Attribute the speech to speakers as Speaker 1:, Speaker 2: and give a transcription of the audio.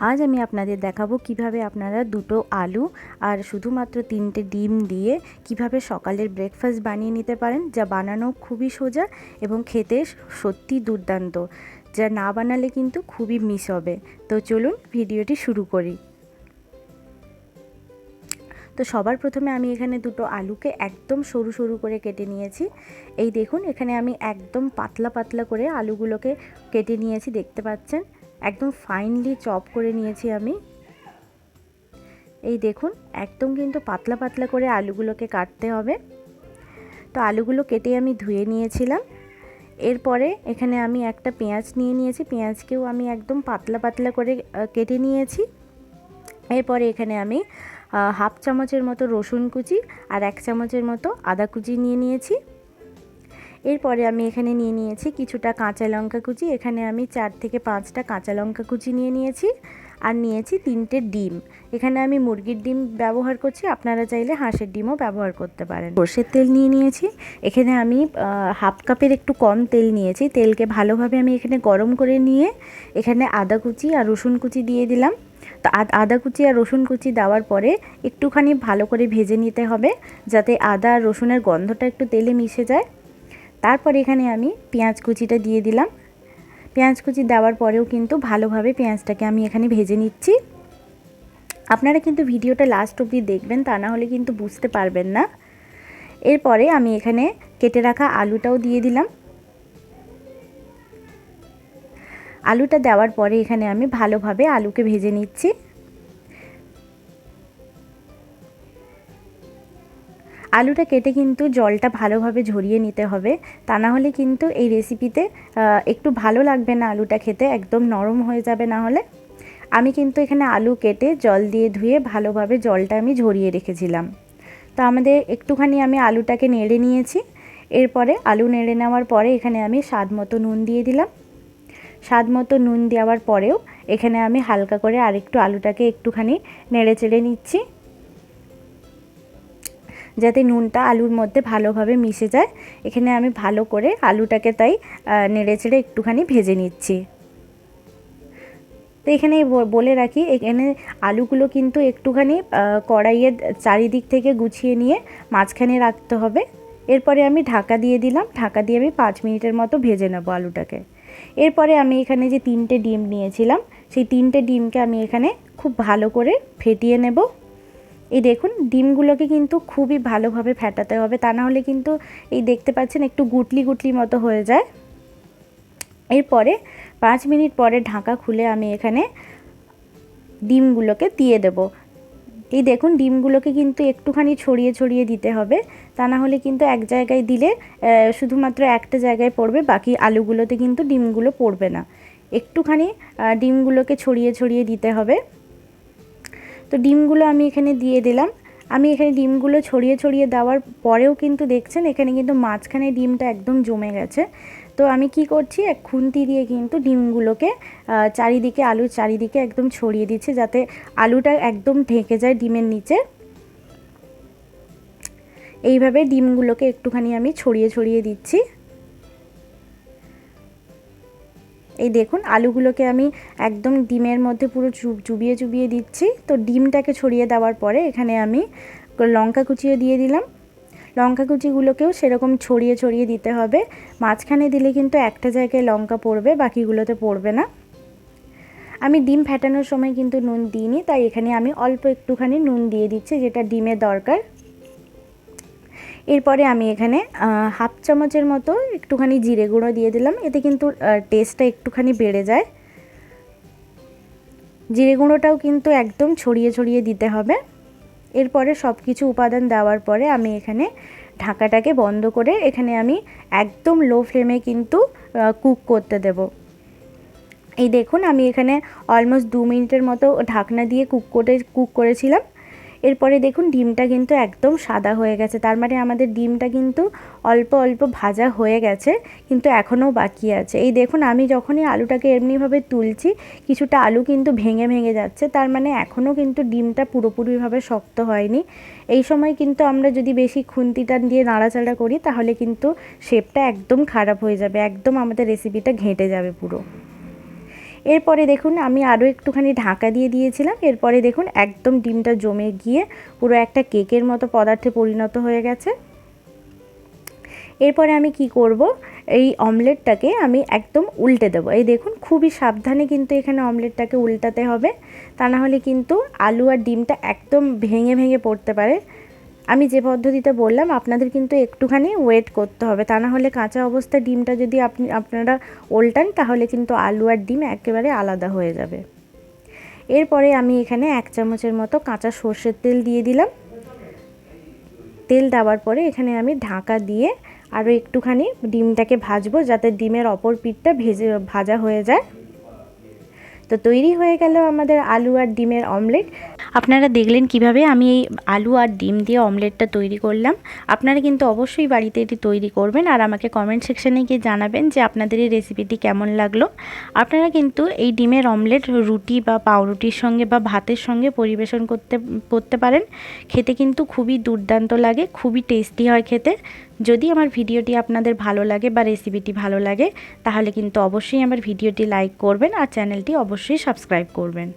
Speaker 1: আজ আমি আপনাদের দেখাবো কীভাবে আপনারা দুটো আলু আর শুধুমাত্র তিনটে ডিম দিয়ে কীভাবে সকালের ব্রেকফাস্ট বানিয়ে নিতে পারেন, যা বানানো খুবই সোজা এবং খেতে সত্যি দুর্দান্ত, যা না বানালে কিন্তু খুবই মিস হবে। তো চলুন ভিডিওটি শুরু করি। তো সবার প্রথমে আমি এখানে দুটো আলুকে একদম সরু সরু করে কেটে নিয়েছি। এই দেখুন, এখানে আমি একদম পাতলা পাতলা করে আলুগুলোকে কেটে নিয়েছি, দেখতে পাচ্ছেন? একদম ফাইনলি চপ করে নিয়েছি আমি। এই দেখুন, একদম কিন্তু পাতলা পাতলা করে আলুগুলোকে কাটতে হবে। তো আলুগুলো কেটে আমি ধুয়ে নিয়েছিলাম। এরপরে এখানে আমি একটা পেঁয়াজ নিয়ে নিয়েছি। পেঁয়াজকেও আমি একদম পাতলা পাতলা করে কেটে নিয়েছি। এরপরে এখানে আমি হাফ চামচের মতো রসুন কুচি আর এক চামচের মতো আদা কুচি নিয়ে নিয়েছি। এরপরে আমি এখানে নিয়ে নিয়েছি কিছুটা কাঁচা লঙ্কা কুচি। এখানে আমি চার থেকে পাঁচটা কাঁচা লঙ্কা কুচি নিয়ে নিয়েছি আর নিয়েছি তিনটে ডিম। এখানে আমি মুরগির ডিম ব্যবহার করছি, আপনারা চাইলে হাঁসের ডিমও ব্যবহার করতে পারেন। সর্ষের তেল নিয়ে নিয়েছি, এখানে আমি হাফ কাপের একটু কম তেল নিয়েছি। তেলকে ভালোভাবে আমি এখানে গরম করে নিয়ে এখানে আদা কুচি আর রসুন কুচি দিয়ে দিলাম। তো আদা কুচি আর রসুন কুচি দেওয়ার পরে একটুখানি ভালো করে ভেজে নিতে হবে, যাতে আদা আর রসুনের গন্ধটা একটু তেলে মিশে যায়। তারপর এখানে আমি পেঁয়াজ কুচিটা দিয়ে দিলাম। পেঁয়াজ কুচি দেওয়ার পরেও কিন্তু ভালোভাবে পেঁয়াজটাকে আমি এখানে ভেজে নিচ্ছি। আপনারা কিন্তু ভিডিওটা লাস্ট অবধি দেখবেন, তা না হলে কিন্তু বুঝতে পারবেন না। এরপরে আমি এখানে কেটে রাখা আলুটাও দিয়ে দিলাম। আলুটা দেওয়ার পরে এখানে আমি ভালোভাবে আলুকে ভেজে নিচ্ছি। আলুটা কেটে কিন্তু জলটা ভালোভাবে ঝরিয়ে নিতে হবে। তা না হলে কিন্তু এই রেসিপিতে একটু ভালো লাগবে না আলুটা খেতে, একদম নরম হয়ে যাবে না হলে। আমি কিন্তু এখানে আলু কেটে জল দিয়ে ধুয়ে ভালোভাবে জলটা আমি ঝরিয়ে রেখেছিলাম। তো আমাদের একটুখানি আমি আলুটাকে নেড়ে নিয়েছি। এরপরে আলু নেড়ে নেওয়ার পরে এখানে আমি স্বাদ মতো নুন দিয়ে দিলাম। স্বাদ মতো নুন দেওয়ার পরেও এখানে আমি হালকা করে আরেকটু আলুটাকে একটুখানি নেড়ে চেড়ে নিচ্ছি। যাতে নুনটা আলুর মধ্যে ভালোভাবে মিশে যায়। এখানে আমি ভালো করে আলুটাকে তাই নেড়ে চেড়ে একটুখানি ভেজে নিচ্ছি। তো এখানে বলে রাখি, এখানে আলুগুলো কিন্তু একটুখানি কড়াইয়ের চারিদিক থেকে গুছিয়ে নিয়ে মাঝখানে রাখতে হবে। এরপরে আমি ঢাকা দিয়ে দিলাম, ঢাকা দিয়ে আমি পাঁচ মিনিটের মতো ভেজে নেব আলুটাকে। এরপরে আমি এখানে যে তিনটে ডিম নিয়েছিলাম, সেই তিনটে ডিমকে আমি এখানে খুব ভালো করে ফেটিয়ে নেব। এই দেখুন, ডিমগুলোকে কিন্তু খুবই ভালোভাবে ফেটাতে হবে। তা না হলে কিন্তু এই দেখতে পাচ্ছেন একটু গুটলি গুটলি মতো হয়ে যায়। এরপরে পাঁচ মিনিট পরে ঢাকা খুলে আমি এখানে ডিমগুলোকে দিয়ে দেব। এই দেখুন, ডিমগুলোকে কিন্তু একটুখানি ছড়িয়ে ছড়িয়ে দিতে হবে। তা না হলে কিন্তু এক জায়গায় দিলে শুধুমাত্র একটা জায়গায় পড়বে, বাকি আলুগুলোতে কিন্তু ডিমগুলো পড়বে না। একটুখানি ডিমগুলোকে ছড়িয়ে ছড়িয়ে দিতে হবে। তো ডিমগুলো আমি এখানে দিয়ে দিলাম। আমি এখানে ডিমগুলো ছড়িয়ে ছড়িয়ে দেওয়ার পরেও কিন্তু দেখছেন, এখানে কিন্তু মাঝখানে ডিমটা একদম জমে গেছে। তো আমি কি করছি, এক খুন্তি দিয়ে কিন্তু ডিমগুলোকে চারিদিকে আলুর চারিদিকে একদম ছড়িয়ে দিচ্ছি যাতে আলুটা একদম ঢেকে যায় ডিমের নিচে। এইভাবে ডিমগুলোকে একটুখানি আমি ছড়িয়ে ছড়িয়ে দিচ্ছি। এই দেখুন, আলুগুলোকে আমি একদম ডিমের মধ্যে পুরো চুবিয়ে চুবিয়ে দিচ্ছি। তো ডিমটাকে ছড়িয়ে দেওয়ার পরে এখানে আমি লঙ্কা কুচিয়ে দিয়ে দিলাম। লঙ্কা কুচিগুলোকেও সেরকম ছড়িয়ে ছড়িয়ে দিতে হবে। মাঝখানে দিলে কিন্তু একটা জায়গায় লঙ্কা পড়বে, বাকিগুলোতে পড়বে না। আমি ডিম ফেটানোর সময় কিন্তু নুন দিইনি, তাই এখানে আমি অল্প একটুখানি নুন দিয়ে দিচ্ছি, যেটা ডিমের দরকার। এরপরে আমি এখানে হাফ চামচের মতো একটুখানি জিরে গুঁড়ো দিয়ে দিলাম। এতে কিন্তু টেস্টটা একটুখানি বেড়ে যায়। জিরে গুঁড়োটাও কিন্তু একদম ছড়িয়ে ছড়িয়ে দিতে হবে। এরপরে সব কিছু উপাদান দেওয়ার পরে আমি এখানে ঢাকাটাকে বন্ধ করে এখানে আমি একদম লো ফ্লেমে কিন্তু কুক করতে দেব। এই দেখুন, আমি এখানে অলমোস্ট দু মিনিটের মতো ঢাকনা দিয়ে কুক করে কুক করেছিলাম। এরপরে দেখুন ডিমটা কিন্তু একদম সাদা হয়ে গেছে। তার মানে আমাদের ডিমটা কিন্তু অল্প অল্প ভাজা হয়ে গেছে, কিন্তু এখনও বাকি আছে। এই দেখুন আমি যখনই আলুটাকে এমনিভাবে তুলছি, কিছুটা আলু কিন্তু ভেঙে ভেঙে যাচ্ছে, তার মানে এখনও কিন্তু ডিমটা পুরোপুরিভাবে শক্ত হয়নি। এই সময় কিন্তু আমরা যদি বেশি খুন্তিটা দিয়ে নাড়াচাড়া করি, তাহলে কিন্তু শেপটা একদম খারাপ হয়ে যাবে, একদম আমাদের রেসিপিটা ঘেঁটে যাবে পুরো। এরপরে দেখুন, আমি আরও একটুখানি ঢাকা দিয়ে দিয়েছিলাম। এরপরে দেখুন, একদম ডিমটা জমে গিয়ে পুরো একটা কেকের মতো পদার্থে পরিণত হয়ে গেছে। এরপরে আমি কি করব, এই অমলেটটাকে আমি একদম উল্টে দেবো। এই দেখুন, খুবই সাবধানে কিন্তু এখানে অমলেটটাকে উল্টাতে হবে। তা না হলে কিন্তু আলু আর ডিমটা একদম ভেঙে ভেঙে পড়তে পারে। আমি যে পদ্ধতিতে বললাম, আপনাদের কিন্তু একটুখানি ওয়েট করতে হবে। তা না হলে কাঁচা অবস্থায় ডিমটা যদি আপনি, আপনারা উল্টান তাহলে কিন্তু আলু আর ডিম একেবারে আলাদা হয়ে যাবে। এরপরে আমি এখানে এক চামচের মতো কাঁচা সর্ষের তেল দিয়ে দিলাম। তেল দেওয়ার পরে এখানে আমি ঢাকা দিয়ে আরও একটুখানি ডিমটাকে ভাজবো, যাতে ডিমের অপর পিঠটা ভেজে, ভাজা হয়ে যায়। তো তৈরি হয়ে গেল আমাদের আলু আর ডিমের অমলেট আপনারা দেখলেন কীভাবে আমি এই আলু আর ডিম দিয়ে অমলেটটা তৈরি করলাম। আপনারা কিন্তু অবশ্যই বাড়িতে এটি তৈরি করবেন আর আমাকে কমেন্ট সেকশানে গিয়ে জানাবেন যে আপনাদের এই রেসিপিটি কেমন লাগল। আপনারা কিন্তু এই ডিমের অমলেট রুটি বা পাউরুটির সঙ্গে বা ভাতের সঙ্গে পরিবেশন করতে করতে পারেন। খেতে কিন্তু খুবই দুর্দান্ত লাগে, খুবই টেস্টি হয় খেতে। যদি আমার ভিডিওটি আপনাদের ভালো লাগে বা রেসিপিটি ভালো লাগে, তাহলে কিন্তু অবশ্যই আমার ভিডিওটি লাইক করবেন আর চ্যানেলটি অবশ্যই সাবস্ক্রাইব করবেন।